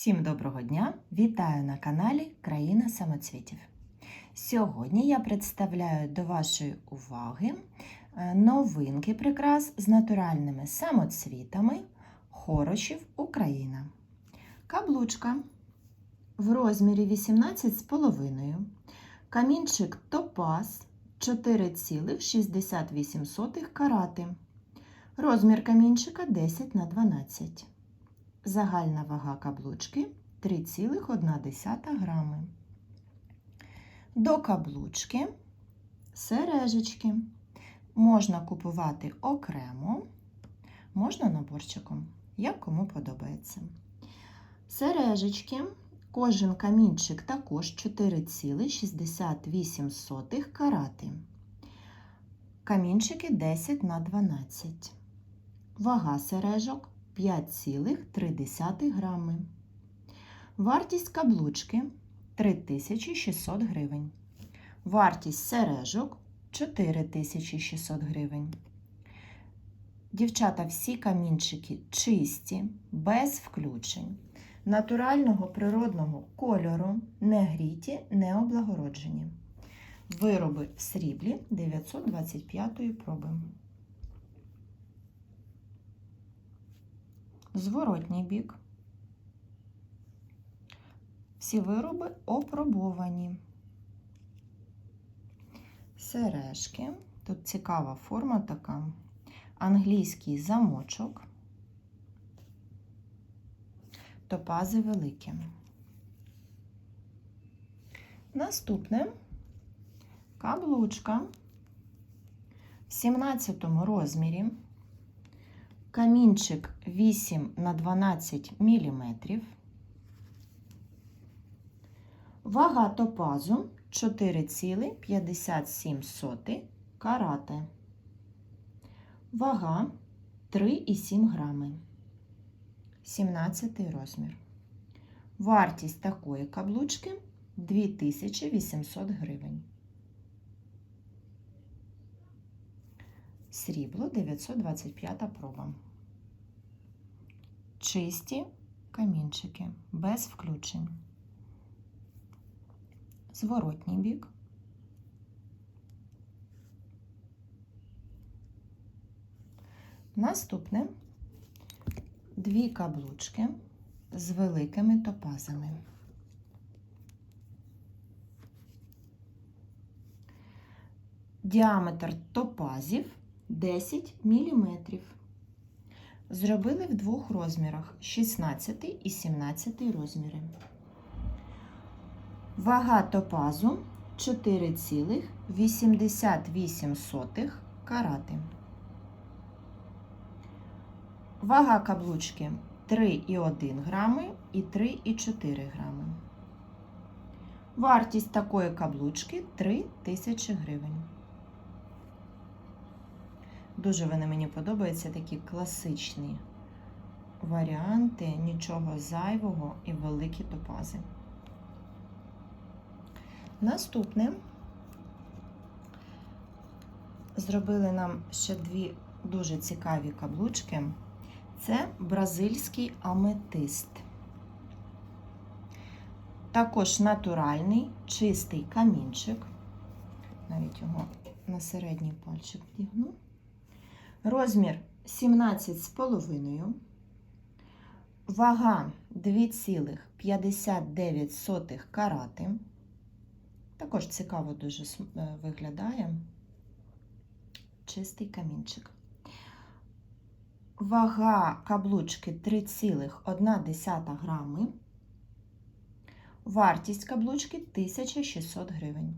Всім доброго дня! Вітаю на каналі Країна самоцвітів. Сьогодні я представляю до вашої уваги е, новинки прикрас з натуральними самоцвітами Хорошів Україна. Каблучка в розмірі 18,5, камінчик топаз 4,68 карати. Розмір камінчика 10 на 12. Загальна вага каблучки 3,1 грами. До каблучки сережечки можна купувати окремо, можна наборчиком, як кому подобається. Сережечки, кожен камінчик також 4,68 карати. Камінчики 10 на 12. Вага сережок 5,3 грами. Вартість каблучки 3600 гривень. Вартість сережок 4600 гривень. Дівчата, всі камінчики чисті, без включень, натурального природного кольору, не гріті, не облагороджені. Вироби в сріблі 925 проби. Зворотній бік. Всі вироби опробовані. Сережки. Тут цікава форма така. Англійський замочок. Топази великі. Наступне каблучка в 17 розмірі. Камінчик 8 на 12 мм. Вага топазу 4,57 карати. Вага 3,7 грами. 17 розмір. Вартість такої каблучки 2800 гривень. Срібло 925 проба. Чисті камінчики без включень. Зворотній бік. Наступне дві каблучки з великими топазами. Діаметр топазів 10 мм. Зробили в двох розмірах 16 і 17 розміри. Вага топазу 4,88 карати. Вага каблучки 3,1 грами і 3,4 грами. Вартість такої каблучки 3 тисячі гривень. Дуже вони мені подобаються такі класичні варіанти, нічого зайвого і великі топази. Наступне зробили нам ще дві дуже цікаві каблучки. Це бразильський аметист. Також натуральний чистий камінчик. Навіть його на середній пальчик вдягну. Розмір 17,5. Вага 2,59 карати. Також цікаво дуже виглядає чистий камінчик. Вага каблучки 3,1 грами. Вартість каблучки 1600 гривень.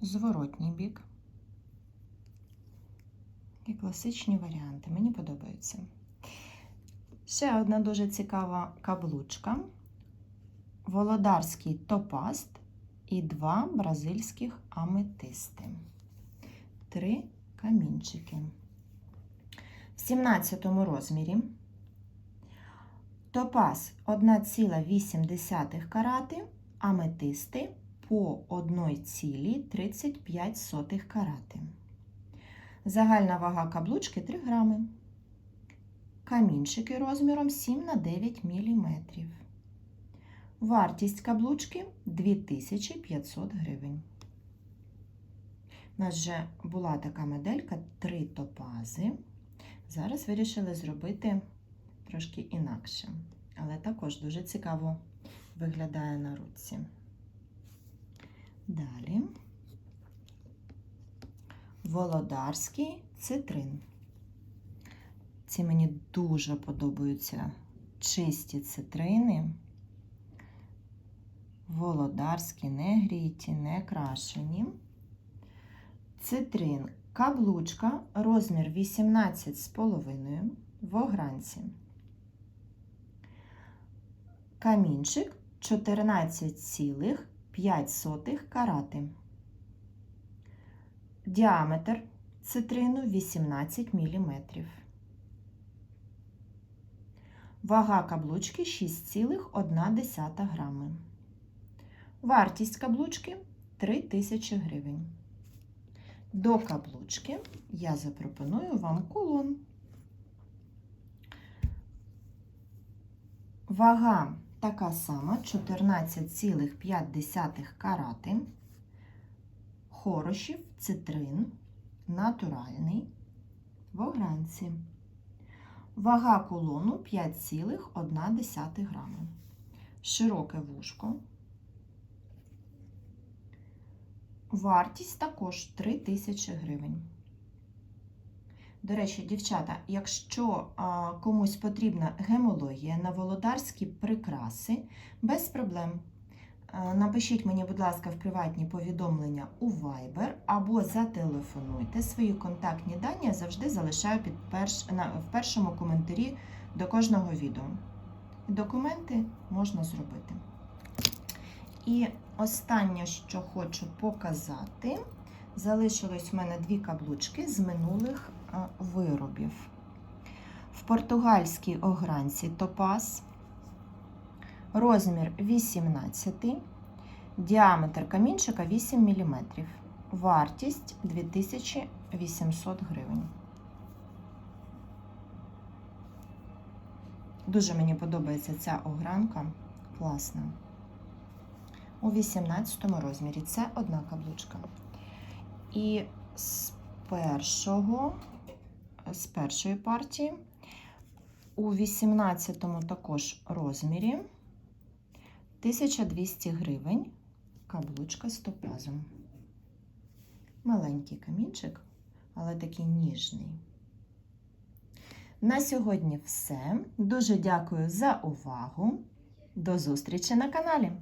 Зворотній бік. І класичні варіанти. Мені подобаються. Ще одна дуже цікава каблучка. Володарський топаст і два бразильських аметисти. Три камінчики. В 17 розмірі. Топаз 1,8 карати, аметисти по 1,35 карати. Загальна вага каблучки 3 грами. Камінчики розміром 7 на 9 мм. Вартість каблучки 2500 гривень. У нас вже була така моделька, три топази. Зараз вирішили зробити трошки інакше, але також дуже цікаво виглядає на руці. Далі Володарський цитрин. Ці мені дуже подобаються чисті цитрини. Володарські, не гріті, не крашені. Цитрин, каблучка, розмір 18,5 в огранці. Камінчик 14,5 карати. Діаметр цитрину 18 мм. Вага каблучки 6,1 грами. Вартість каблучки 3000 гривень. До каблучки я запропоную вам кулон. Вага така сама 14,5 карати. Хорошів, цитрин, натуральний, в огранці. Вага кулону 5,1 грами. Широке вушко. Вартість також 3000 гривень. До речі, дівчата, якщо а, комусь потрібна гемологія на володарські прикраси, без проблем. А, напишіть мені, будь ласка, в приватні повідомлення у Viber або зателефонуйте. Свої контактні дані я завжди залишаю під перш, на, в першому коментарі до кожного відео. Документи можна зробити. І останнє, що хочу показати, залишилось у мене дві каблучки з минулих виробів. В португальській огранці топаз, розмір 18, діаметр камінчика 8 мм, вартість 2800 гривень. Дуже мені подобається ця огранка, класна у 18 розмірі. Це одна каблучка. І з першого, з першої партії у 18 також розмірі 1200 гривень каблучка з топазом. Маленький камінчик, але такий ніжний. На сьогодні все. Дуже дякую за увагу. До зустрічі на каналі!